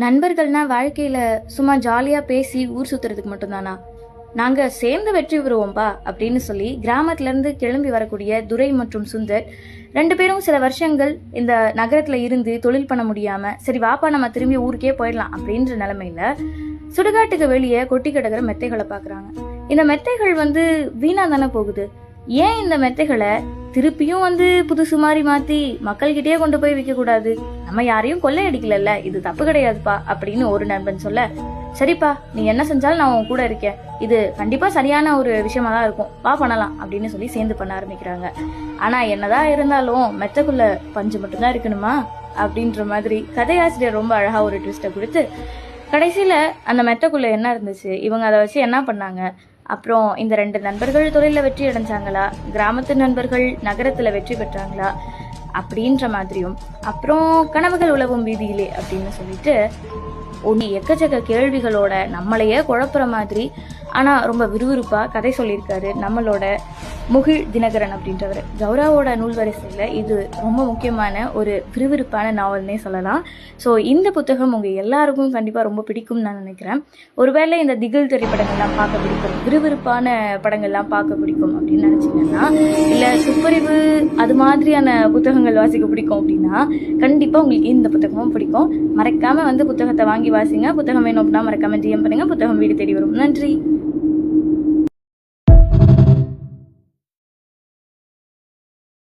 நண்பர்கள்னா வாழ்க்கையில சும்மா ஜாலியா பேசி ஊர் சுத்துறதுக்கு மட்டும்தானா? நாங்க சேர்ந்து வெற்றி பெறுவோம்பா அப்படின்னு சொல்லி கிராமத்துல இருந்து கிளம்பி வரக்கூடிய துரை மற்றும் சுந்தர் ரெண்டு பேரும் சில வருஷங்கள் இந்த நகரத்துல இருந்து தொழில் பண்ண முடியாம சரி வாப்பா நம்ம திரும்பி ஊருக்கே போயிடலாம் அப்படின்ற நிலைமையில சுடுகாட்டுக்கு வெளியே கொட்டி கிடக்கிற மெத்தைகளை பாக்குறாங்க. இந்த மெத்தைகள் வந்து வீணா தானே போகுது? ஏன் இந்த மெத்தைகளை திருப்பியும் வந்து புதுசு மாதிரி மாத்தி மக்கள்கிட்டயே கொண்டு போய் விற்க கூடாது. நம்ம யாரையும் கொள்ளையடிக்கலல்ல இது தப்பு கிடையாதுப்பா அப்படின்னு ஒரு நண்பன் சொல்ல சரிப்பா நீ என்ன செஞ்சாலும் நான் உன் கூட இருக்கேன். இது கண்டிப்பா சரியான ஒரு விஷயமா தான் இருக்கும். வா பண்ணலாம் அப்படின்னு சொல்லி சேர்ந்து பண்ண ஆரம்பிக்கிறாங்க. ஆனா என்னதான் இருந்தாலும் மெத்தக்குள்ள பஞ்சு மட்டும்தான் இருக்கணுமா? அப்படின்ற மாதிரி கதையாசிரியர் ரொம்ப அழகா ஒரு ட்விஸ்ட்டை கொடுத்து கடைசியில அந்த மெத்தக்குள்ள என்ன இருந்துச்சு? இவங்க அதை வச்சு என்ன பண்ணாங்க? அப்புறம் இந்த ரெண்டு நண்பர்கள் தொழிலில் வெற்றி அடைஞ்சாங்களா? கிராமத்து நண்பர்கள் நகரத்தில் வெற்றி பெற்றாங்களா? அப்படின்ற மாதிரியும். அப்புறம் கனவுகள் உழவும் வீதியிலே அப்படின்னு சொல்லிட்டு ஒன்று எக்கச்சக்க கேள்விகளோட நம்மளையே குழப்புற மாதிரி ஆனால் ரொம்ப விறுவிறுப்பாக கதை சொல்லியிருக்காரு நம்மளோட முகில் தினகரன் அப்படின்றவர். கௌராவோட நூல் வரிசையில் இது ரொம்ப முக்கியமான ஒரு விறுவிறுப்பான நாவல்னே சொல்லலாம். ஸோ இந்த புத்தகம் உங்கள் எல்லாருக்கும் கண்டிப்பாக ரொம்ப பிடிக்கும்னு நான் நினைக்கிறேன். ஒருவேளை இந்த திகில் திரைப்படங்கள்லாம் பார்க்க பிடிக்கும் விறுவிறுப்பான படங்கள்லாம் பார்க்க பிடிக்கும் அப்படின்னு நினச்சிங்கன்னா இல்லை துப்பறிவு அது மாதிரியான புத்தகங்கள் வாசிக்க பிடிக்கும் அப்படின்னா கண்டிப்பாக உங்களுக்கு இந்த புத்தகமும் பிடிக்கும். மறக்காமல் வந்து புத்தகத்தை வாங்கி வாசிங்க. புத்தகம் வேணும் அப்படின்னா மறக்காம டிஎம் பண்ணுங்க. புத்தகம் வீடு தேடி வரும். நன்றி.